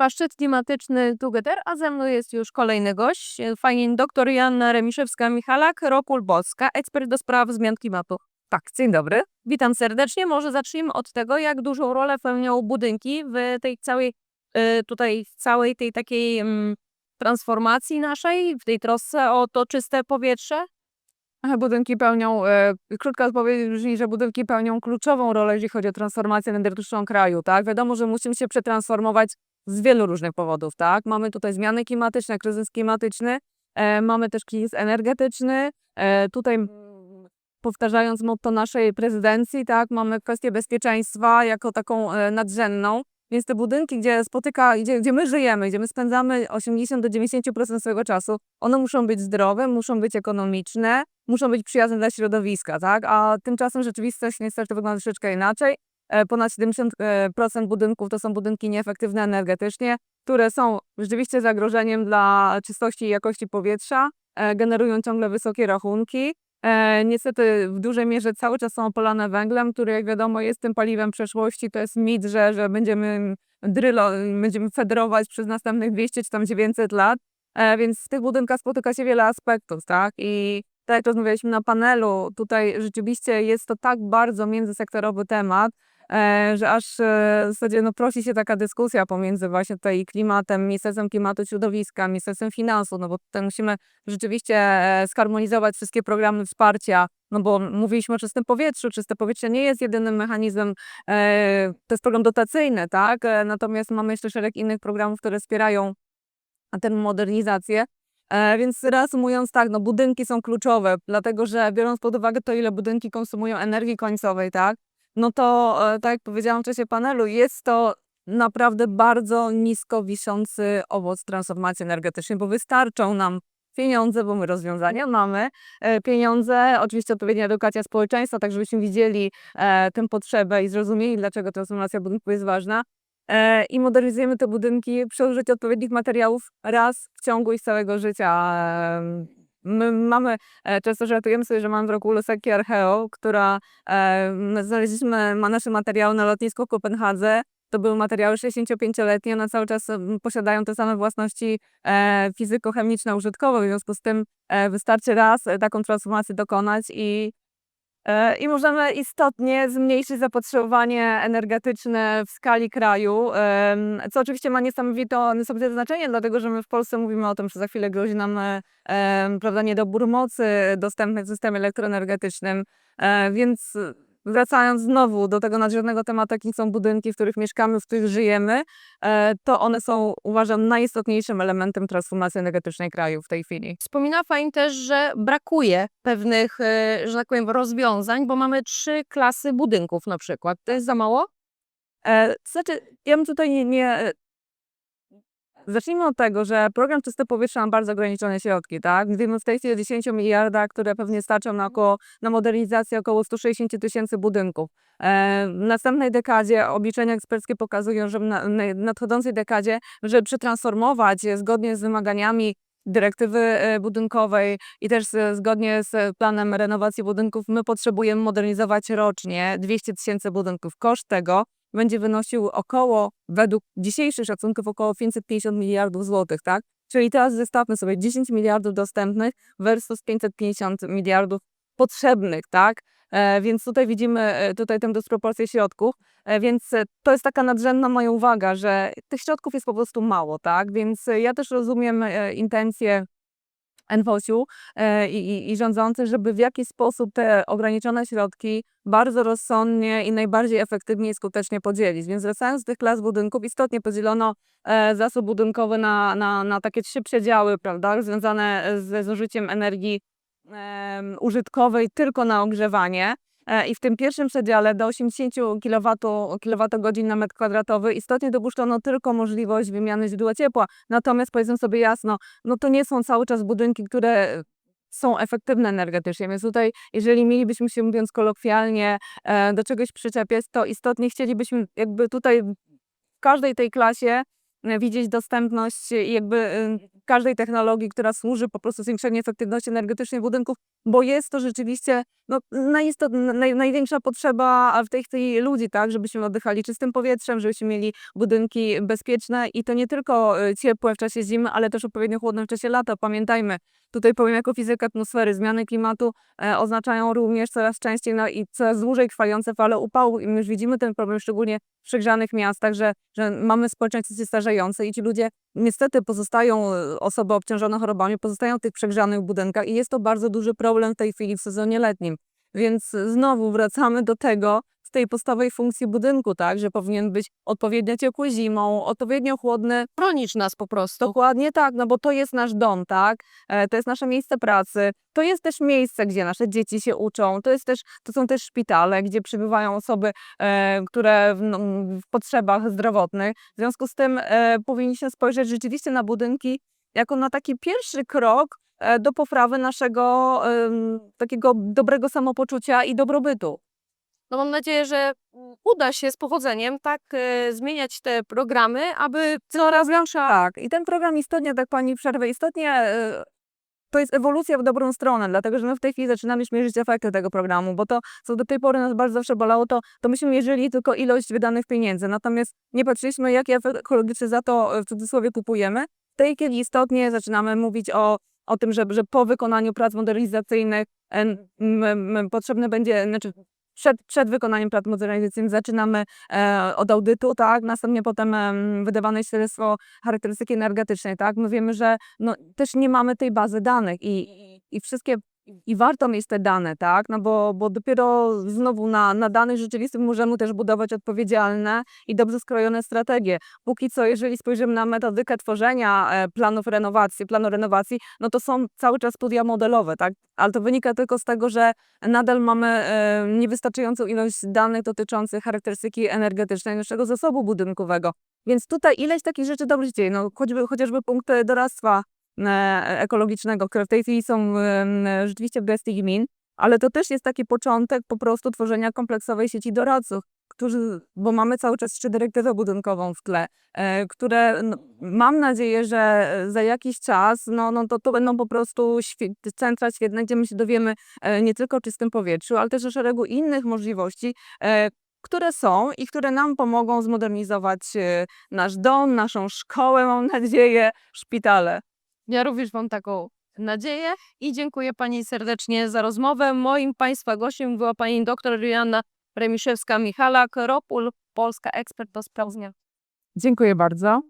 Paszczyt klimatyczny Together, a ze mną jest już kolejny gość, e, fajnie doktor Joanna Remiszewska-Michalak, Rokul Polska, ekspert do spraw zmian klimatu. Tak, dzień dobry. Witam serdecznie. Może zacznijmy od tego, jak dużą rolę pełnią budynki w tej całej, e, tutaj w całej tej takiej mm, transformacji naszej, w tej trosce o to czyste powietrze. Budynki pełnią, e, krótka odpowiedź brzmi, że budynki pełnią kluczową rolę, jeżeli chodzi o transformację energetyczną kraju, tak? Wiadomo, że musimy się przetransformować z wielu różnych powodów, tak? Mamy tutaj zmiany klimatyczne, kryzys klimatyczny, e, mamy też kryzys energetyczny, e, tutaj mm, powtarzając motto naszej prezydencji, tak? Mamy kwestię bezpieczeństwa jako taką e, nadrzędną, więc te budynki, gdzie spotyka, gdzie, gdzie my żyjemy, gdzie my spędzamy 80 do 90% swojego czasu, one muszą być zdrowe, muszą być ekonomiczne, muszą być przyjazne dla środowiska, tak? A tymczasem rzeczywistość niestety wygląda troszeczkę inaczej. E, Ponad 70% budynków to są budynki nieefektywne energetycznie, które są rzeczywiście zagrożeniem dla czystości i jakości powietrza, e, generują ciągle wysokie rachunki. E, niestety w dużej mierze cały czas są opalane węglem, który jak wiadomo jest tym paliwem przeszłości. To jest mit, że, że będziemy drylo, będziemy federować przez następnych 200 czy tam 900 lat. E, więc w tych budynkach spotyka się wiele aspektów, tak? I tak jak rozmawialiśmy na panelu, tutaj rzeczywiście jest to tak bardzo międzysektorowy temat, e, że aż e, w zasadzie no, prosi się taka dyskusja pomiędzy właśnie tutaj klimatem, Ministerstwem Klimatu Środowiska, Ministerstwem Finansów, no bo tutaj musimy rzeczywiście e, skarmonizować wszystkie programy wsparcia, no bo mówiliśmy o czystym powietrzu, czyste powietrze nie jest jedynym mechanizmem, e, to jest program dotacyjny, tak? E, Natomiast mamy jeszcze szereg innych programów, które wspierają tę modernizację. E, Więc reasumując tak, no budynki są kluczowe, dlatego że biorąc pod uwagę to, ile budynki konsumują energii końcowej, tak, no to e, tak jak powiedziałam w czasie panelu, jest to naprawdę bardzo nisko wiszący owoc transformacji energetycznej, bo wystarczą nam pieniądze, bo my rozwiązania mamy, e, pieniądze, oczywiście odpowiednia edukacja społeczeństwa, tak żebyśmy widzieli e, tę potrzebę i zrozumieli, dlaczego transformacja budynków jest ważna, i modernizujemy te budynki przy użyciu odpowiednich materiałów raz w ciągu ich całego życia. My mamy, e, często żartujemy sobie, że mamy w roku Luseki Archeo, która e, my znaleźliśmy ma nasze materiały na lotnisku w Kopenhadze. To były materiały 65-letnie, one cały czas posiadają te same własności e, fizyko-chemiczne użytkowe, w związku z tym e, wystarczy raz e, taką transformację dokonać i I możemy istotnie zmniejszyć zapotrzebowanie energetyczne w skali kraju, co oczywiście ma niesamowite, niesamowite znaczenie, dlatego że my w Polsce mówimy o tym, że za chwilę grozi nam e, prawda, niedobór mocy dostępnych w systemie elektroenergetycznym. E, Więc wracając znowu do tego nadrzędnego tematu, jakim są budynki, w których mieszkamy, w których żyjemy, e, to one są, uważam, najistotniejszym elementem transformacji energetycznej kraju w tej chwili. Wspomina Pani też, że brakuje pewnych, e, że tak powiem, rozwiązań, bo mamy trzy klasy budynków na przykład. To jest za mało? E, znaczy, ja bym tutaj nie, nie. Zacznijmy od tego, że program Czyste Powietrze ma bardzo ograniczone środki, tak? Mówimy w tej chwili o 10 miliardach, które pewnie starczą na, około, na modernizację około 160 tysięcy budynków. E, w następnej dekadzie obliczenia eksperckie pokazują, że w na, na- nadchodzącej dekadzie, żeby przetransformować zgodnie z wymaganiami dyrektywy e, budynkowej i też zgodnie z planem renowacji budynków, my potrzebujemy modernizować rocznie 200 tysięcy budynków. Koszt tego będzie wynosił około, według dzisiejszych szacunków, około 550 miliardów złotych, tak? Czyli teraz zestawmy sobie 10 miliardów dostępnych versus 550 miliardów potrzebnych, tak? E, więc tutaj widzimy e, tutaj tę dysproporcję środków, e, więc e, to jest taka nadrzędna moja uwaga, że tych środków jest po prostu mało, tak? Więc e, ja też rozumiem intencje NFOŚ-u e, i, i, i żeby w jakiś sposób te ograniczone środki bardzo rozsądnie i najbardziej efektywnie i skutecznie podzielić. Więc wracając do tych klas budynków, istotnie podzielono e, zasób budynkowy na, na, na takie trzy przedziały, prawda, związane ze zużyciem energii użytkowej tylko na ogrzewanie. E, I w tym pierwszym przedziale do 80 kWh na metr kwadratowy istotnie dopuszczono tylko możliwość wymiany źródła ciepła. Natomiast powiedzmy sobie jasno, no to nie są cały czas budynki, które są efektywne energetycznie, więc tutaj, jeżeli mielibyśmy się, mówiąc kolokwialnie, e, do czegoś przyczepiać, to istotnie chcielibyśmy jakby tutaj w każdej tej klasie e, widzieć dostępność i jakby y, każdej technologii, która służy po prostu zwiększeniu efektywności energetycznej budynków, bo jest to rzeczywiście no, najistot- naj, największa potrzeba w tej chwili ludzi, tak, żebyśmy oddychali czystym powietrzem, żebyśmy mieli budynki bezpieczne i to nie tylko e, ciepłe w czasie zimy, ale też odpowiednio chłodne w czasie lata. Pamiętajmy, tutaj powiem jako fizyk atmosfery, zmiany klimatu e, oznaczają również coraz częściej no, i coraz dłużej trwające fale upału i my już widzimy ten problem szczególnie w przegrzanych miastach, że, że mamy społeczeństwo się starzejące i ci ludzie niestety pozostają, e, osoby obciążone chorobami, pozostają w tych przegrzanych budynkach i jest to bardzo duży problem w tej chwili w sezonie letnim. Więc znowu wracamy do tego, tej podstawowej funkcji budynku, tak, że powinien być odpowiednio ciepły zimą, odpowiednio chłodny Chronisz nas po prostu. Dokładnie tak, no bo to jest nasz dom, tak? E, To jest nasze miejsce pracy. To jest też miejsce, gdzie nasze dzieci się uczą. To, jest też, to są też szpitale, gdzie przybywają osoby, e, które w, no, w potrzebach zdrowotnych. W związku z tym e, powinniśmy spojrzeć rzeczywiście na budynki jako na taki pierwszy krok e, do poprawy naszego takiego dobrego samopoczucia i dobrobytu. No mam nadzieję, że mm, uda się z powodzeniem tak e, zmieniać te programy, aby Coraz większa. Tak. I ten program istotnie, tak pani przerwę, istotnie e, to jest ewolucja w dobrą stronę, dlatego że my w tej chwili zaczynamy już mierzyć efekty tego programu, bo to, co do tej pory nas bardzo zawsze bolało, to, to myśmy mierzyli tylko ilość wydanych pieniędzy, natomiast nie patrzyliśmy, jaki efekt ekologiczny za to e, w cudzysłowie kupujemy. W tej chwili istotnie zaczynamy mówić o, o tym, że, że po wykonaniu prac modernizacyjnych potrzebne będzie, znaczy przed, przed wykonaniem prac modernizacyjnych zaczynamy e, od audytu, tak, następnie potem em, wydawane świadectwo charakterystyki energetycznej, tak, my wiemy, że no, też nie mamy tej bazy danych i, i wszystkie i warto mieć te dane, tak, no bo, bo dopiero znowu na, na danych rzeczywistych możemy też budować odpowiedzialne i dobrze skrojone strategie. Póki co, jeżeli spojrzymy na metodykę tworzenia e, planów renowacji, planu renowacji, no to są cały czas studia modelowe, tak, ale to wynika tylko z tego, że nadal mamy e, niewystarczającą ilość danych dotyczących charakterystyki energetycznej naszego zasobu budynkowego. Więc tutaj ileś takich rzeczy dobrze dzieje, no choćby, chociażby punkty doradztwa ekologicznego, które w tej chwili są em, rzeczywiście w gestii gmin, ale to też jest taki początek po prostu tworzenia kompleksowej sieci doradców, którzy, bo mamy cały czas jeszcze dyrektywę budynkową w tle, e, które no, mam nadzieję, że za jakiś czas, no, no to, to będą po prostu świe- centra świetne, gdzie my się dowiemy e, nie tylko o czystym powietrzu, ale też o szeregu innych możliwości, e, które są i które nam pomogą zmodernizować e, nasz dom, naszą szkołę, mam nadzieję, szpitale. Ja również mam taką nadzieję i dziękuję Pani serdecznie za rozmowę. Moim Państwa gościem była Pani dr Joanna Remiszewska-Michalak, ROPUL, Polska ekspert do spraw zmian. Dziękuję bardzo.